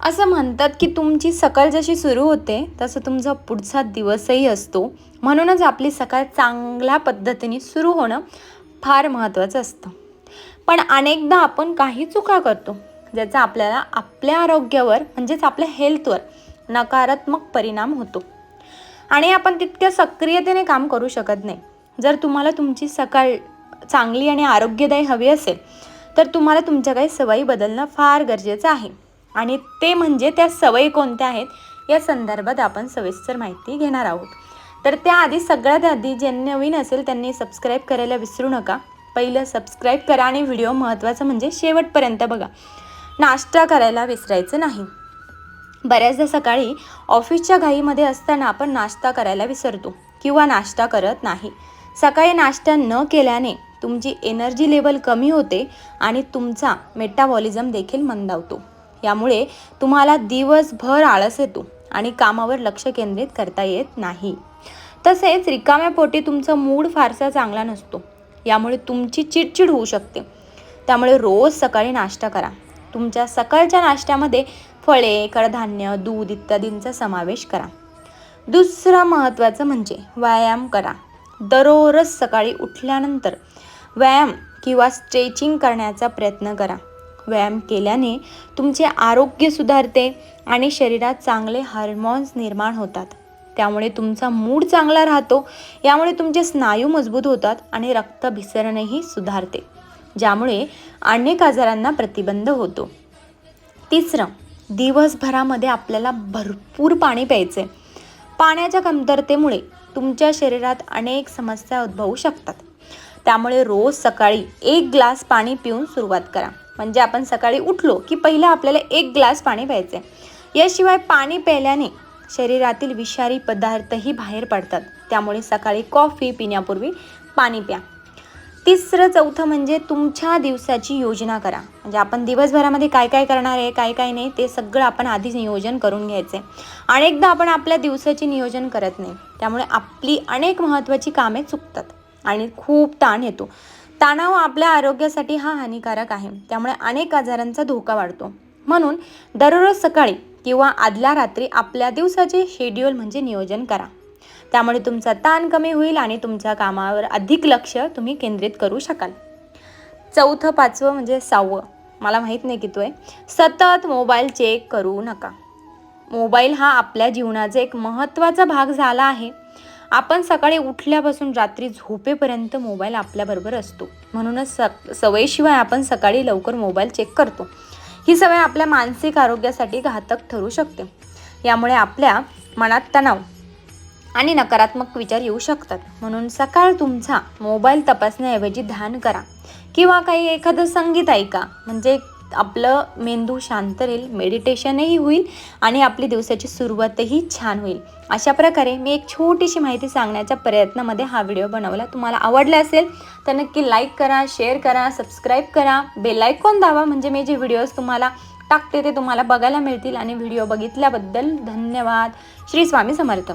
असं म्हणतात की तुमची सकाळ जशी सुरू होते तसं तुमचा पुढचा दिवसही असतो. म्हणूनच आपली सकाळ चांगल्या पद्धतीने सुरू होणं फार महत्त्वाचं असतं. पण अनेकदा आपण काही चुका करतो ज्याचा आपल्याला आपल्या आरोग्यावर म्हणजेच आपल्या हेल्थवर नकारात्मक परिणाम होतो. आणि आपण तितक्या सक्रियतेने काम करू शकत नाही. जर तुम्हाला तुमची सकाळ चांगली आणि आरोग्यदायी हवी असेल तर तुम्हाला तुमच्या काही सवयी बदलणं फार गरजेचं आहे. आणि ते म्हणजे त्या सवयी कोणत्या आहेत या संदर्भात आपण सविस्तर माहिती घेणार आहोत. तर त्याआधी सगळ्यात आधी जे नवीन असेल त्यांनी सबस्क्राईब करायला विसरू नका. पहिलं सबस्क्राईब करा आणि व्हिडिओ महत्त्वाचा म्हणजे शेवटपर्यंत बघा. नाश्ता करायला विसरायचं नाही. बऱ्याचदा सकाळी ऑफिसच्या घाईमध्ये असताना आपण नाश्ता करायला विसरतो किंवा नाश्ता करत नाही. सकाळी नाश्ता न केल्याने तुमची एनर्जी लेवल कमी होते आणि तुमचा मेटाबॉलिझम देखील मंदावतो यामुळे तुम्हाला दिवसभर आळस येतो आणि कामावर लक्ष केंद्रित करता येत नाही. तसेच रिकाम्या पोटी तुमचा मूड फारसा चांगला नसतो. यामुळे तुमची चिडचिड होऊ शकते. त्यामुळे रोज सकाळी नाश्ता करा. तुमच्या सकाळच्या नाश्त्यामध्ये फळे कडधान्य दूध इत्यादींचा समावेश करा. दुसरं महत्त्वाचं म्हणजे व्यायाम करा. दररोज सकाळी उठल्यानंतर व्यायाम किंवा स्ट्रेचिंग करण्याचा प्रयत्न करा. व्यायाम केल्याने तुमचे आरोग्य सुधारते आणि शरीरात चांगले हार्मोन्स निर्माण होतात. त्यामुळे तुमचा मूड चांगला राहतो यामुळे तुमचे स्नायू मजबूत होतात आणि रक्तभिसरणही सुधारते ज्यामुळे अनेक आजारांना प्रतिबंध होतो. तिसरं दिवसभरामध्ये आपल्याला भरपूर पाणी प्यायचे. पाण्याच्या कमतरतेमुळे तुमच्या शरीरात अनेक समस्या उद्भवू शकतात. त्यामुळे रोज सकाळी एक ग्लास पाणी पिऊन सुरुवात करा. म्हणजे आपण सकाळी उठलो की पहिलं आपल्याला एक ग्लास पाणी प्यायचं आहे याशिवाय पाणी प्यायल्याने शरीरातील विषारी पदार्थही बाहेर पडतात. त्यामुळे सकाळी कॉफी पिण्यापूर्वी पाणी प्या. तिसरं चौथं म्हणजे तुमच्या दिवसाची योजना करा. म्हणजे आपण दिवसभरामध्ये काय काय करणार आहे काय काय नाही ते सगळं आपण आधीच नियोजन करून घ्यायचे अनेकदा आपण आपल्या दिवसाचे नियोजन करत नाही. त्यामुळे आपली अनेक महत्त्वाची कामे चुकतात आणि खूप ताण येतो. तणाव आपल्या आरोग्यासाठी हा हानिकारक आहे. त्यामुळे अनेक आजारांचा धोका वाढतो. म्हणून दररोज सकाळी किंवा आदल्या रात्री आपल्या दिवसाचे शेड्यूल म्हणजे नियोजन करा. त्यामुळे तुमचा ताण कमी होईल आणि तुमच्या कामावर अधिक लक्ष तुम्ही केंद्रित करू शकाल. चौथं पाचवं म्हणजे सहावं. मला माहीत नाही किती आहे. सतत मोबाईल चेक करू नका. मोबाईल हा आपल्या जीवनाचा एक महत्त्वाचा भाग झाला आहे. आपण सकाळी उठल्यापासून रात्री झोपेपर्यंत मोबाईल आपल्याबरोबर असतो. म्हणूनच स सवयीशिवाय आपण सकाळी लवकर मोबाईल चेक करतो. ही सवय आपल्या मानसिक आरोग्यासाठी घातक ठरू शकते. यामुळे आपल्या मनात तणाव आणि नकारात्मक विचार येऊ शकतात. म्हणून सकाळ तुमचा मोबाईल तपासण्याऐवजी ध्यान करा. किंवा काही एखादं संगीत ऐका. म्हणजे आपलं मेंदू शांत राहील मेडिटेशनही होईल आणि आपली दिवसाची सुरुवातही छान होईल. अशा प्रकारे मी एक छोटीशी माहिती सांगण्याच्या प्रयत्नामध्ये हा व्हिडिओ बनवला. तुम्हाला आवडला असेल तर नक्की लाईक करा शेअर करा सबस्क्राईब करा. बेल आयकॉन दावा म्हणजे मी जे व्हिडिओज तुम्हाला टाकते ते तुम्हाला बघायला मिळतील. आणि व्हिडिओ बघितल्याबद्दल धन्यवाद. श्री स्वामी समर्थ.